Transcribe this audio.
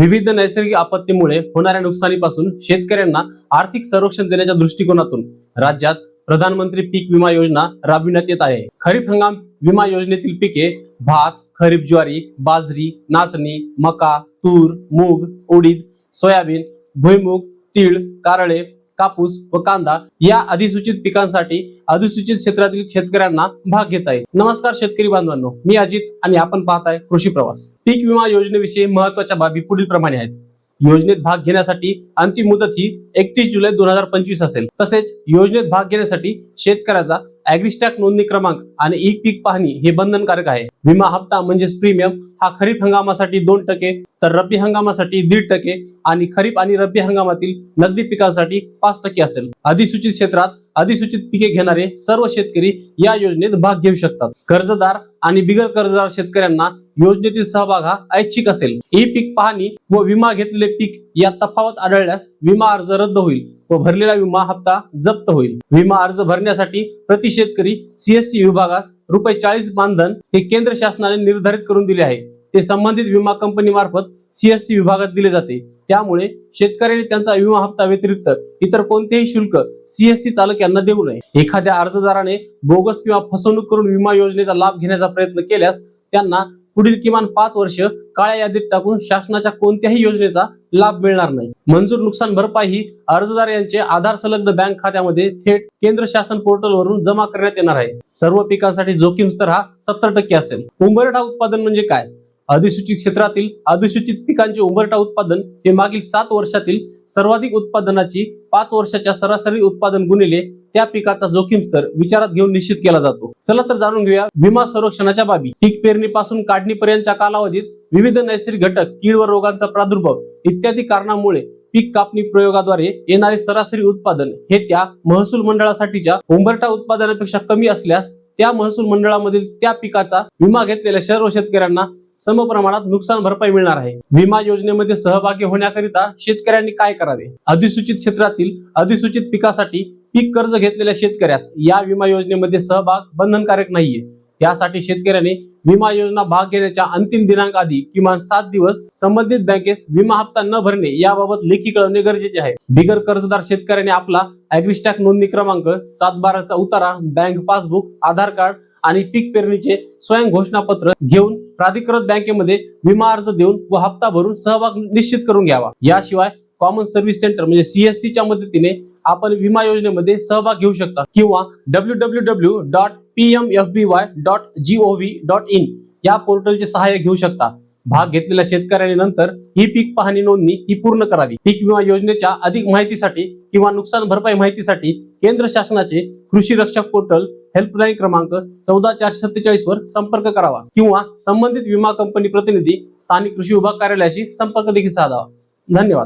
विविध नैसर्गिक आपत्तीमुळे होणाऱ्या नुकसानीपासून शेतकऱ्यांना आर्थिक संरक्षण देण्याच्या दृष्टिकोनातून राज्यात प्रधानमंत्री पीक विमा योजना राबविण्यात येत आहे. खरीप हंगाम विमा योजनेतील पिके भात खरीप ज्वारी बाजरी नाचणी मका तूर मूग उडीद सोयाबीन भुईमूग तीळ कारळे कापूस व कांदा या अधिसूचित पिकांसाठी अधिसूचित क्षेत्रातील शेतकऱ्यांना भाग घेत आहे नमस्कार शेतकरी बांधवांनो मी अजित आणि आपण पाहताय कृषी प्रवास. पीक विमा योजनेविषयी महत्त्वाच्या बाबी पुढील प्रमाणे आहेत. योजनेत भाग घेण्यासाठी अंतिम मुदत ही एकतीस जुलै दोन हजार पंचवीस असेल. तसेच योजनेत भाग घेण्यासाठी शेतकऱ्याचा अॅग्रिस्टॅक नोंदणी क्रमांक आणि ई पीक पाहणी हे बंधनकारक आहे. विमा हप्ता म्हणजेच प्रीमियम हा खरीप हंगामासाठी दोन टक्के तर रब्बी हंगामासाठी दीड टक्के आणि खरीप आणि रब्बी हंगामातील नगदी पिकांसाठी पाच टक्के असेल. अधिसूचित क्षेत्रात अधिसूचित पिके घेणारे सर्व शेतकरी या योजनेत भाग घेऊ शकतात. कर्जदार आणि बिगर कर्जदार शेतकऱ्यांना योजनेतील सहभाग हा ऐच्छिक असेल. ई पीक पाहणी व विमा घेतलेले पीक या तफावत आढळल्यास विमा अर्ज रद्द होईल व भरलेला विमा हप्ता जप्त होईल. विमा अर्ज भरण्यासाठी प्रति शेतकरी सीएससी विभागास रुपये चाळीस मानधन हे केंद्र शासनाने निर्धारित करून दिले आहे. ते संबंधित विमा कंपनीमार्फत सीएससी विभागात दिले जाते. त्यामुळे शेतकऱ्यांनी त्यांचा विमा हप्ता व्यतिरिक्त इतर कोणतेही शुल्क सीएससी चालक यांना देऊ नये. एखाद्या अर्जदाराने बोगस किंवा फसवणूक करून विमा योजनेचा लाभ घेण्याचा प्रयत्न केल्यास त्यांना पुढील किमान पाच वर्ष काळ्या यादीत टाकून शासनाच्या कोणत्याही योजनेचा लाभ मिळणार नाही. मंजूर नुकसान भरपाई ही अर्जदार यांचे आधार संलग्न बँक खात्यामध्ये थेट केंद्र शासन पोर्टलवरून जमा करण्यात येणार आहे. सर्व पिकांसाठी जोखीम स्तर हा सत्तर टक्के असेल. उंबरठा उत्पादन म्हणजे काय? अधिसूचित क्षेत्रातील अधिसूचित पिकांचे उंबरठा उत्पादन हे मागील सात वर्षातील सर्वाधिक उत्पादनाची पाच वर्षाच्या सरासरी उत्पादन गुणिले त्या पिकाचा जोखीम स्तर विचारात घेऊन निश्चित केला जातो. चला तर जाणून घेऊया विमा संरक्षणाच्या बाबी. पीक पेरणीपासून काढणीपर्यंतच्या कालावधीत विविध नैसर्गिक घटक कीड व रोगांचा प्रादुर्भाव इत्यादी कारणामुळे पीक कापणी प्रयोगाद्वारे येणारे सरासरी उत्पादन हे त्या महसूल मंडळासाठीच्या उंबरठा उत्पादनापेक्षा कमी असल्यास त्या महसूल मंडळामधील त्या पिकाचा विमा घेतलेल्या सर्व शेतकऱ्यांना समप्रमाणात नुकसान भरपाई मिळणार आहे. विमा योजनेमध्ये सहभागी होण्याकरिता शेतकऱ्यांनी काय करावे? अधिसूचित क्षेत्रातील अधिसूचित पिकासाठी पीक कर्ज घेतलेल्या शेतकऱ्यास या विमा योजनेमध्ये सहभाग बंधनकारक नाहीये. त्यासाठी शेतकऱ्यांनी विमा योजना भाग घेण्याच्या अंतिम दिनांक आधी किमान सात दिवस संबंधित बँकेस विमा हप्ता न भरणे याबाबत लेखी कळवणे गरजेचे आहे. बिगर कर्जदार शेतकऱ्याने आपला अॅग्रिस्टॅक नोंदणी क्रमांक सात बाराचा उतारा बँक पासबुक आधार कार्ड आणि पीक पेरणीचे स्वयं घोषणापत्र घेऊन प्राधिकृत बँकेमध्ये विमा अर्ज देऊन व हप्ता भरून सहभाग निश्चित करून घ्यावा. याशिवाय कॉमन सर्व्हिस सेंटर म्हणजे सीएससी च्या मदतीने आपण विमा योजनेमध्ये सहभाग घेऊ शकता. किंवा W W W dot P M F B Y dot G O V dot in या पोर्टलचे सहाय्य घेऊ शकता. भाग घेतलेल्या शेतकऱ्याने नंतर ही पीक पाहणी नोंदणी ही पूर्ण करावी. पीक विमा योजनेच्या अधिक माहितीसाठी किंवा नुकसान भरपाई माहितीसाठी केंद्र शासनाचे कृषी रक्षक पोर्टल हेल्पलाईन क्रमांक चौदा चारशे सत्तेचाळीस वर संपर्क करावा. किंवा संबंधित विमा कंपनी प्रतिनिधी स्थानिक कृषी विभाग कार्यालयाशी संपर्क देखील साधावा. धन्यवाद.